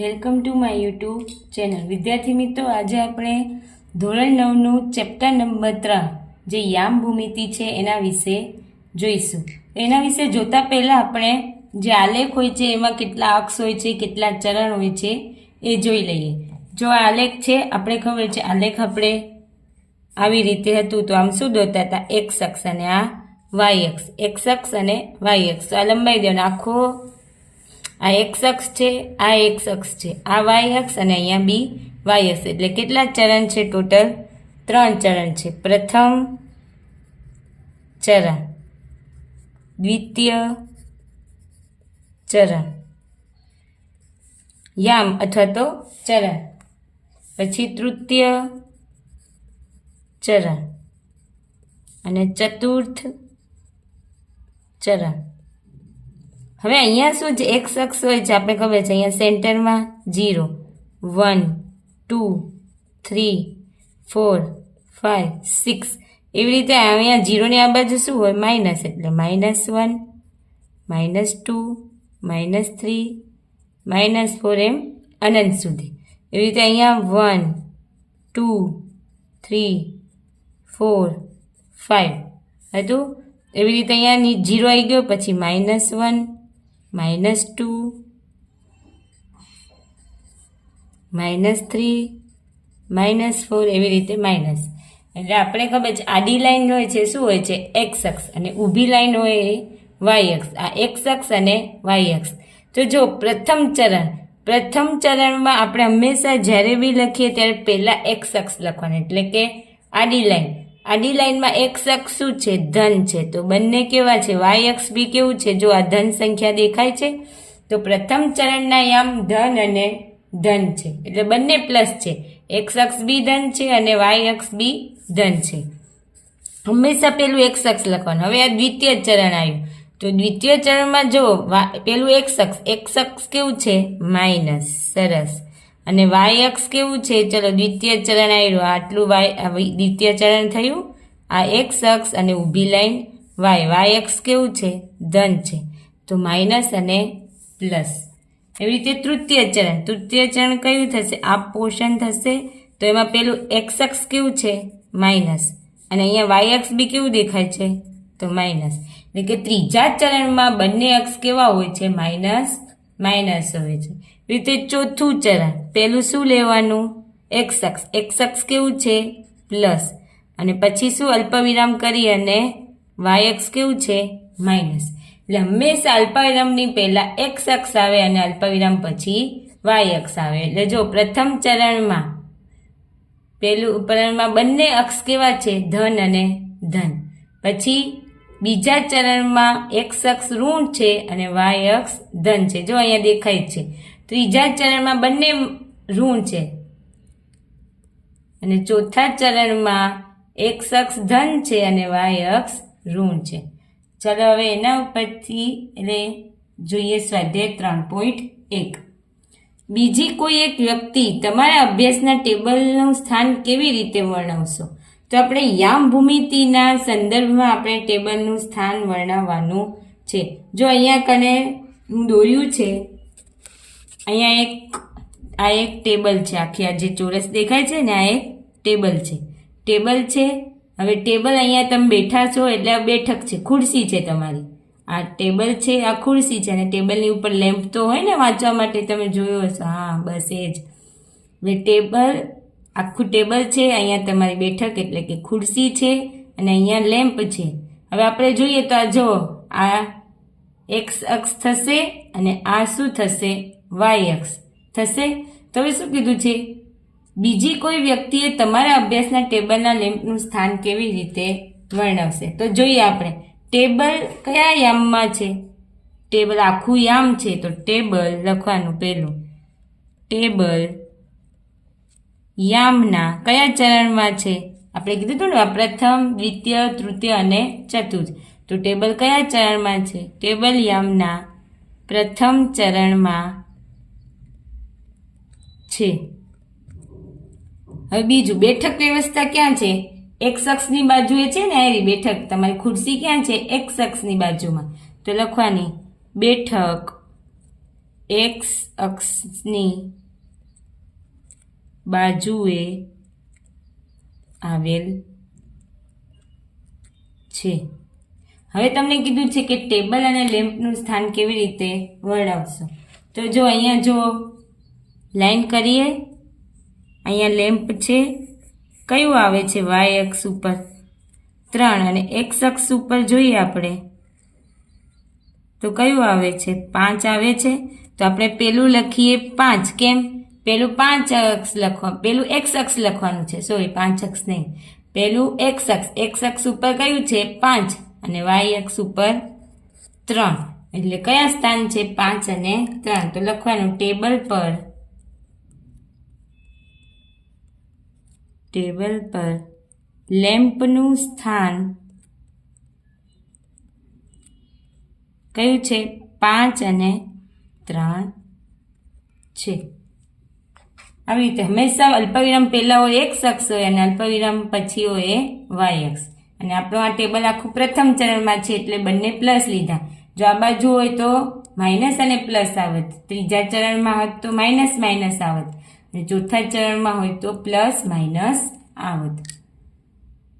Welcome to my YouTube channel. વિદ્યાર્થી મિત્રો, આજે આપણે ધોરણ નવનું ચેપ્ટર નંબર ત્રણ, જે યામ ભૂમિતિ છે, એના વિશે જોઈશું. એના વિશે જોતા પહેલાં આપણે જે આલેખ હોય છે, એમાં કેટલા અક્ષ હોય છે, કેટલા ચરણ હોય છે, એ જોઈ લઈએ. જો આ આલેખ છે, આપણે ખબર છે, આલેખ આપણે આવી રીતે હતું, તો આમ શું દોરતા હતા? એક્સ અક્ષ અને આ વાય અક્ષ. એક્સ અક્ષ અને વાય અક્ષ. આ લંબાઈ દેવાનો આખો આ એક્સ અક્ષ છે, આ એક્સ અક્ષ છે, આ વાય અક્ષ અને અહીંયા બી વાય અક્ષ એટલે કેટલા ચરણ છે ટોટલ? ત્રણ ચરણ છે. પ્રથમ ચરણ, દ્વિતીય ચરણ, યામ અથવા તો ચરણ, પછી તૃતીય ચરણ અને ચતુર્થ ચરણ. હવે અહીંયા શું છે એક શખ્સ હોય છે? આપણે ખબર છે, અહીંયા સેન્ટરમાં zero one two three four five six એવી રીતે અહીંયા ઝીરોની આ બાજુ શું હોય? માઇનસ એટલે minus one minus two minus three minus four એમ અનંત સુધી. એવી રીતે અહીંયા one two three four five હતું એવી રીતે અહીંયા જીરો આવી ગયો, પછી minus one minus two minus three minus four એવી રીતે માઇનસ એટલે આપણે ખબર છે, આડી લાઈન હોય છે, શું હોય છે? એક્સ અક્ષ. અને ઊભી લાઈન હોય એ વાય અક્ષ. આ એક્સ અક્ષ અને વાય અક્ષ. તો જો પ્રથમ ચરણ, પ્રથમ ચરણમાં આપણે હંમેશા જ્યારે બી લખીએ ત્યારે પહેલાં એક્સ અક્ષ લખવાનું. એટલે કે આડી લાઈન આડી લાઈનમાં એક્સ અક્ષ શું છે? ધન છે. તો બંને કેવા છે? વાય અક્ષ બી કેવું છે? જો આ ધન સંખ્યા દેખાય છે, તો પ્રથમ ચરણના યામ ધન અને ધન છે. એટલે બંને પ્લસ છે. એક્સ અક્ષ બી ધન છે અને વાય અક્ષ બી ધન છે. હંમેશા પેલું એક્સ અક્ષ લખવાનું. હવે આ દ્વિતીય ચરણ આવ્યું. તો દ્વિતીય ચરણમાં જો પેલું એક્સ અક્ષ એક્સ અક્ષ કેવું છે? માઇનસ સરસ. અને વાય અક્ષ કેવું છે? ચલો, દ્વિતીય ચરણ આવ્યું આટલું વાય દ્વિતીય ચરણ થયું. આ એક્સ અક્ષ અને ઊભી લાઈન વાય વાય અક્ષ કેવું છે? ધન છે. તો માઇનસ અને પ્લસ. એવી રીતે તૃતીય ચરણ તૃતીય ચરણ કયું થશે? આ પોષણ થશે. તો એમાં પેલું એક્સ અક્ષ કેવું છે? માઇનસ અને અહીંયા વાય અક્ષ બી કેવું દેખાય છે? તો માઇનસ એટલે કે ત્રીજા ચરણમાં બંને અક્ષ કેવા હોય છે? માઇનસ માઇનસ હોય છે. રીતે ચોથું ચરણ પહેલું શું લેવાનું? એક અક્ષ. એક અક્ષ કેવું છે? પ્લસ અને પછી શું અલ્પવિરામ કરી અને વાય અક્ષ કેવું છે? માઇનસ એટલે હંમેશા અલ્પવિરામની પહેલાં એક્સ અક્ષ આવે અને અલ્પવિરામ પછી વાય અક્ષ આવે. એટલે જો પ્રથમ ચરણમાં, પેલું ચરણમાં બંને અક્ષ કેવા છે? ધન અને ધન. પછી બીજા ચરણમાં એક્સ અક્ષ ઋણ છે અને વાય અક્ષ ધન છે. જો અહીંયા દેખાય છે. ત્રીજા ચરણમાં બંને ઋણ છે. અને ચોથા ચરણમાં એક અક્ષ ધન છે અને વાય અક્ષ ઋણ છે. ચાલો હવે એના ઉપરથી એટલે જોઈએ સ્વાધ્યાય ત્રણ પોઈન્ટ એક. બીજી કોઈ એક વ્યક્તિ તમારા અભ્યાસના ટેબલનું સ્થાન કેવી રીતે વર્ણવશો? તો આપણે યામ ભૂમિતિના સંદર્ભમાં આપણે ટેબલનું સ્થાન વર્ણવવાનું છે. જો અહીંયા કને હું દોર્યું છે અહીંયા એક, આ એક ટેબલ છે આખી, આ જે ચોરસ દેખાય છે ને, આ એક ટેબલ છે. ટેબલ છે, હવે ટેબલ અહીંયા તમે બેઠા છો એટલે આ બેઠક છે, ખુરશી છે તમારી. આ ટેબલ છે, આ ખુરશી છે અને ટેબલની ઉપર લેમ્પ તો હોય ને વાંચવા માટે તમે જોયો હશો. હા, બસ એ જ. એટલે ટેબલ, આખું ટેબલ છે, અહીંયા તમારી બેઠક એટલે કે ખુરશી છે અને અહીંયા લેમ્પ છે. હવે આપણે જોઈએ તો આ જો, આ એક્સ અક્ષ થશે અને આ શું થશે? વાય અક્ષ થશે? તો હવે શું કીધું છે? બીજી કોઈ વ્યક્તિએ તમારા અભ્યાસના ટેબલના લેમ્પનું સ્થાન કેવી રીતે વર્ણવશે? તો જોઈએ આપણે. ટેબલ કયા યામમાં છે? ટેબલ આખું યામ છે, તો ટેબલ લખવાનું પહેલું. ટેબલ યામના કયા ચરણમાં છે? આપણે કીધું હતું ને પ્રથમ, દ્વિતીય, તૃતીય અને ચતુર્થ. તો ટેબલ કયા ચરણમાં છે? ટેબલ યામના પ્રથમ ચરણમાં છે. હવે બીજું, બેઠક વ્યવસ્થા ક્યાં છે? એક શખ્સની બાજુએ છે ને એરી બેઠક? તમારી ખુરશી ક્યાં છે? એક શખ્સની બાજુમાં. તો લખવાની, બેઠક એક્સ અક્ષની બાજુએ આવેલ છે. હવે તમને કીધું છે કે ટેબલ અને લેમ્પનું સ્થાન કેવી રીતે વર્ણવશો? તો જો અહીંયા જો લાઈન કરીએ. અહીંયા લેમ્પ છે. કયું આવે છે? વાય અક્ષ ઉપર. ત્રણ અને એક્સ અક્ષ ઉપર જોઈએ આપણે. તો કયું આવે છે? પાંચ આવે છે. તો આપણે પેલું લખીએ પાંચ. કેમ? પેલું પાંચ અક્ષ લખવા પેલું એક્સ અક્ષ લખવાનું છે. સોરી પાંચ અક્ષ નહીં. પેલું એક્સ અક્ષ. એક્સ અક્ષ ઉપર કયું છે? પાંચ અને વાય અક્ષ ઉપર ત્રણ. એટલે કયા સ્થાન છે? પાંચ અને ત્રણ. તો લખવાનું ટેબલ પર. ટેબલ પર લેમ્પનું સ્થાન કયું છે? પાંચ અને ત્રણ છે. આવી રીતે હંમેશા અલ્પવિરામ પહેલાં હોય એક શખ્સ હોય અને અલ્પવિરામ પછી હોય એ વાય અક્ષ. અને આપણું આ ટેબલ આખું પ્રથમ ચરણમાં છે એટલે બંને પ્લસ લીધા. જો આ બાજુ હોય તો માઇનસ અને પ્લસ આવત. ત્રીજા ચરણમાં હોત તો માઇનસ માઇનસ આવત. અને ચોથા ચરણમાં હોય તો પ્લસ માઇનસ આવત.